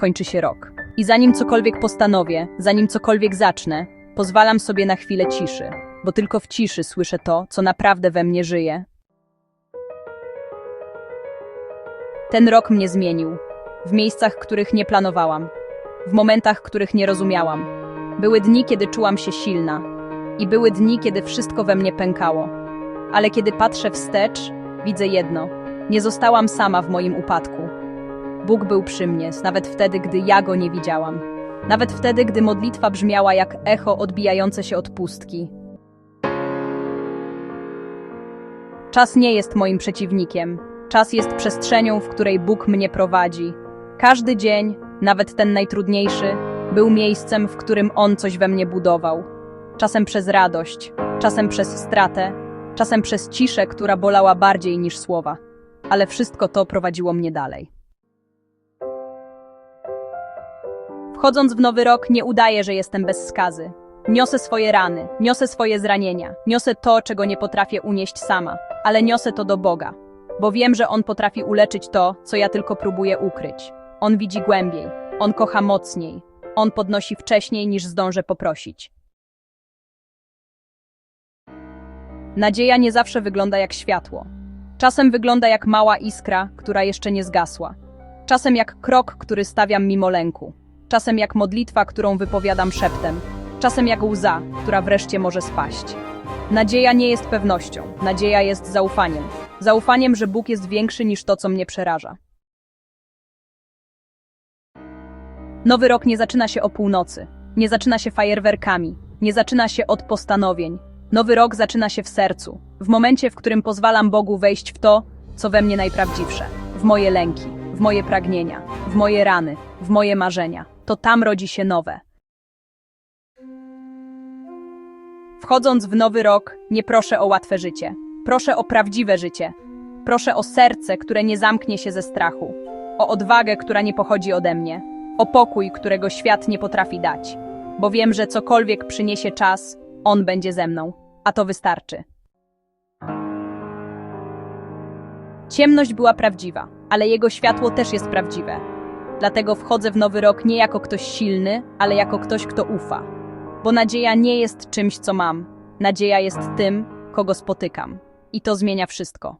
kończy się rok. I zanim cokolwiek postanowię, zanim cokolwiek zacznę, pozwalam sobie na chwilę ciszy, bo tylko w ciszy słyszę to, co naprawdę we mnie żyje. Ten rok mnie zmienił. W miejscach, których nie planowałam. W momentach, których nie rozumiałam. Były dni, kiedy czułam się silna. I były dni, kiedy wszystko we mnie pękało. Ale kiedy patrzę wstecz, widzę jedno. Nie zostałam sama w moim upadku. Bóg był przy mnie, nawet wtedy, gdy ja go nie widziałam. Nawet wtedy, gdy modlitwa brzmiała jak echo odbijające się od pustki. Czas nie jest moim przeciwnikiem. Czas jest przestrzenią, w której Bóg mnie prowadzi. Każdy dzień, nawet ten najtrudniejszy, był miejscem, w którym On coś we mnie budował. Czasem przez radość, czasem przez stratę, czasem przez ciszę, która bolała bardziej niż słowa. Ale wszystko to prowadziło mnie dalej. Wchodząc w nowy rok, nie udaję, że jestem bez skazy. Niosę swoje rany, niosę swoje zranienia, niosę to, czego nie potrafię unieść sama, ale niosę to do Boga, bo wiem, że On potrafi uleczyć to, co ja tylko próbuję ukryć. On widzi głębiej, On kocha mocniej, On podnosi wcześniej, niż zdążę poprosić. Nadzieja nie zawsze wygląda jak światło. Czasem wygląda jak mała iskra, która jeszcze nie zgasła. Czasem jak krok, który stawiam mimo lęku. Czasem jak modlitwa, którą wypowiadam szeptem. Czasem jak łza, która wreszcie może spaść. Nadzieja nie jest pewnością, nadzieja jest zaufaniem. Zaufaniem, że Bóg jest większy niż to, co mnie przeraża. Nowy rok nie zaczyna się o północy, nie zaczyna się fajerwerkami, nie zaczyna się od postanowień. Nowy rok zaczyna się w sercu, w momencie, w którym pozwalam Bogu wejść w to, co we mnie najprawdziwsze, w moje lęki, w moje pragnienia, w moje rany, w moje marzenia. To tam rodzi się nowe. Wchodząc w nowy rok, nie proszę o łatwe życie. Proszę o prawdziwe życie. Proszę o serce, które nie zamknie się ze strachu. O odwagę, która nie pochodzi ode mnie. O pokój, którego świat nie potrafi dać. Bo wiem, że cokolwiek przyniesie czas, on będzie ze mną. A to wystarczy. Ciemność była prawdziwa, ale jego światło też jest prawdziwe. Dlatego wchodzę w nowy rok nie jako ktoś silny, ale jako ktoś, kto ufa. Bo nadzieja nie jest czymś, co mam. Nadzieja jest tym, kogo spotykam. I to zmienia wszystko.